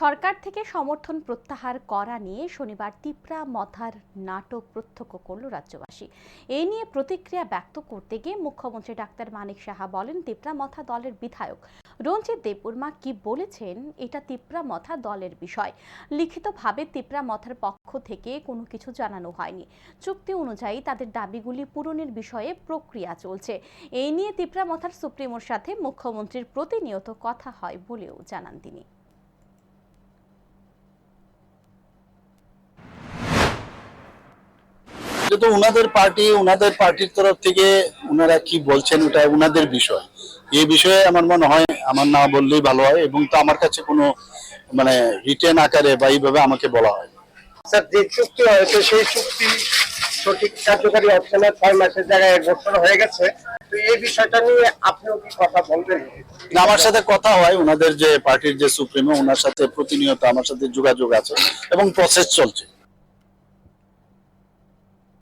সরকার থেকে সমর্থন প্রত্যাহার করা নিয়ে শনিবার তিপ্রা মথার নাটক প্রত্যক্ষ করল রাজ্যবাসী। এই নিয়ে প্রতিক্রিয়া ব্যক্ত করতে গিয়ে মুখ্যমন্ত্রী ডাক্তার মানিক সাহা বলেন, তিপ্রা মথা দলের বিধায়ক। রঞ্জিত দেববর্মা কি বলেছেন, এটা তিপ্রা মথা দলের বিষয়। লিখিতভাবে তিপ্রা মথার পক্ষ থেকে কোনো কিছু জানানো হয়নি। চুক্তি অনুযায়ী তাদের দাবিগুলি পূরণের বিষয়ে প্রক্রিয়া চলছে। এই নিয়ে তিপ্রা মথার সুপ্রিমোর সাথে মুখ্যমন্ত্রীর প্রতিনিয়ত কথা হয় বলেও জানান তিনি। এটা তো ওনাদের পার্টি ওনাদের পার্টির তরফ থেকে ওনারা কি বলছেন ওটা ওনাদের বিষয়। এই বিষয়ে আমার মনে হয় আমার না বললেই ভালো হয় এবং তো আমার কাছে কোনো মানে রিটেন আকারে বা এইভাবে আমাকে বলা হয় স্যার যে চুক্তি হয়েছে সেই চুক্তি সঠিক কার্যকারী হচ্ছে না ছয় মাসের জায়গায় এক বছর হয়ে গেছে। তো এই বিষয়টা নিয়ে আপনিও কি কথা বলবেন? আমার সাথে কথা হয় ওনাদের যে পার্টির যে সুপ্রিমো ওনার সাথে প্রতিনিয়ত আমার সাথে যোগাযোগ আছে এবং প্রসেস চলছে।